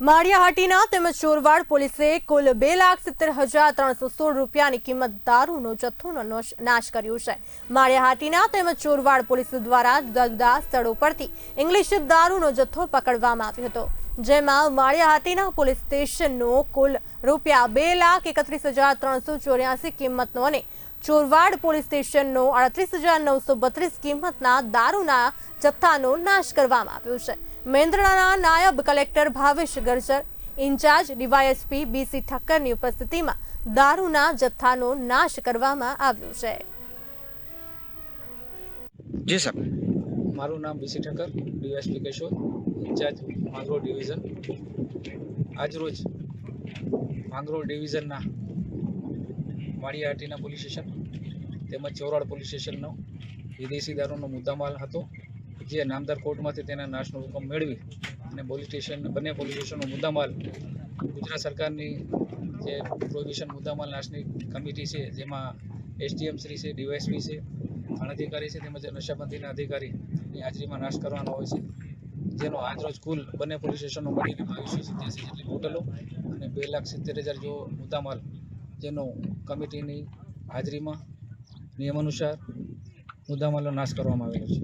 માળિયાહાટીના તેમજ ચોરવાડ પોલીસે કુલ બે લાખ સિત્તેર હજાર ત્રણસો સોળ રૂપિયાની કિંમત દારૂનો જથ્થોનો નોશ- કર્યો છે. માળિયાહાટીના તેમજ ચોરવાડ પોલીસ દ્વારા જુદા સ્થળો પરથી ઇંગ્લિશ દારૂનો જથ્થો પકડવામાં આવ્યો હતો. જેમાં માળિયાહાટીના પોલીસ સ્ટેશનનો કુલ રૂપિયા બે લાખ એકત્રીસ હજાર ત્રણસો ચોર્યાસી કિંમતનો અને ચોરવાડ પોલીસ સ્ટેશનનો અડત્રીસ હજાર નવસો બત્રીસ કિંમતના દારૂના જથ્થાનો નાશ કરવામાં આવ્યો છે. મેન્દ્રાના નાયબ collector Bhavesh Garjar incharge DYSP BC ઠક્કરની ઉપસ્થિતિમાં દારૂના જથ્થાનો નાશ કરવામાં આવ્યો છે. જી સર. મારું નામ BC Thakkar DYSP Keshor incharge Mangrol division. આજરોજ માંગરોળ ડિવિઝનના વાડિયાહાટીના પોલીસ સ્ટેશન તેમજ ચોરાડ પોલીસ સ્ટેશનનો વિદેશી દારૂનો મુદ્દામાલ હતો. જે નામદાર કોર્ટમાંથી તેના નાશનો હુકમ મેળવી અને પોલીસ સ્ટેશન બંને પોલીસ સ્ટેશનનો મુદ્દામાલ ગુજરાત સરકારની જે પ્રોહિબિશન મુદ્દામાલ નાશની કમિટી છે, જેમાં એસડીએમ શ્રી છે, ડીવાયસપી છે, અધિકારી છે, તેમજ નશાબંધીના અધિકારીની હાજરીમાં નાશ કરવાનો હોય છે. જેનો આજરોજ કુલ બંને પોલીસ સ્ટેશનો મળીને બાવીસો સિત્યાસી જેટલી હોટલો અને બે લાખ સિત્તેર હજાર જેવો મુદ્દામાલ જેનો કમિટીની હાજરીમાં નિયમ અનુસાર મુદ્દામાલનો નાશ કરવામાં આવેલો છે.